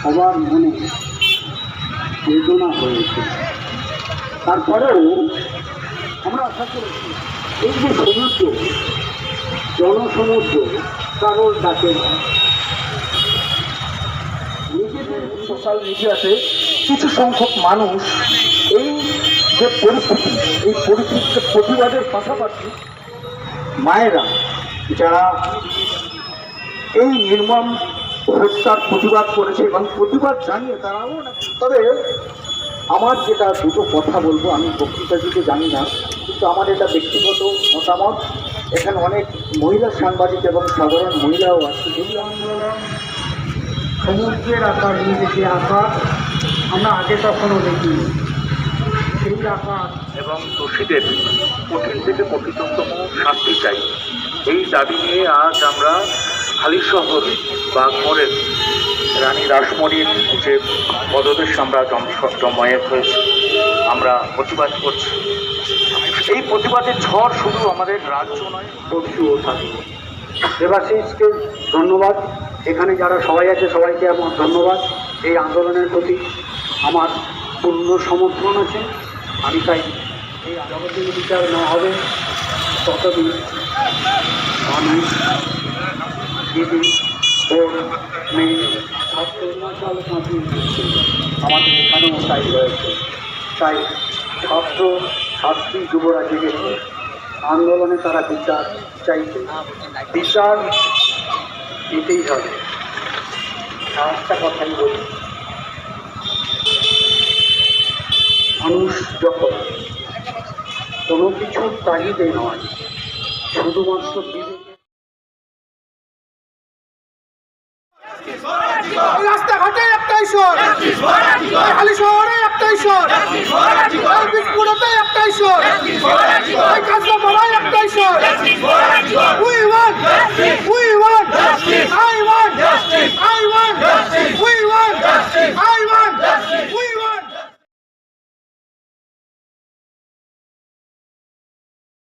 সবার মনে বেদনা হয়েছে তারপরেও আমরা আশা করেছি, এই যে সমুদ্র, জনসমুদ্র, কারোর ডাকে। নিজেদের সোশ্যাল মিডিয়াতে কিছু সংখ্যক মানুষ এই যে পরিস্থিতি, এই পরিস্থিতিতে প্রতিবাদের পাশাপাশি মায়েরা, যারা এই নির্মম হত্যার প্রতিবাদ করেছে এবং প্রতিবাদ জানিয়ে তারাও না। তবে আমার যেটা দুটো কথা বলব, আমি বক্তৃতা দিতে জানি না, কিন্তু আমার এটা ব্যক্তিগত মতামত। এখানে অনেক মহিলা সাংবাদিক এবং সাধারণ মহিলাও আছে। আন্দোলন সমুদ্রের আকার যে আকার আমরা আগে কখনো দেখিনি। সেই আকার এবং দোষীদের কঠিন থেকে কঠিনতম শাস্তি চাই। এই দাবি নিয়ে আজ আমরা হালিশহর বা রানী রাসমণির যে পদদেশ আমরা জম- জমায়েত হয়েছে, আমরা প্রতিবাদ করছি। এই প্রতিবাদের ঝড় শুধু আমাদের রাজ্য নয় বন্ধুও থাকবে দেবাশিসকে ধন্যবাদ। এখানে যারা সবাই আছে, সবাইকে আমার ধন্যবাদ। এই আন্দোলনের প্রতি আমার পূর্ণ সমর্থন আছে। আমি চাই এই যতদিন বিচার না হবে ততদিন মানুষ দিদি বোন মেয়ে ছাত্র আমাদের এখানেও তাই রয়েছে তাই ছাত্র ছাত্রী যুবরা জেগেছে আন্দোলনে তারা বিচার চাইছে বিচার দিতেই হবে একটা কথাই বলি মানুষ যখন কোনো কিছুর তাগিদে নয় শুধুমাত্র বিবেকে রাস্তাঘাটে একটাই স্বর হালি শহরে একটাই স্বর বিস্ফোরণে একটাই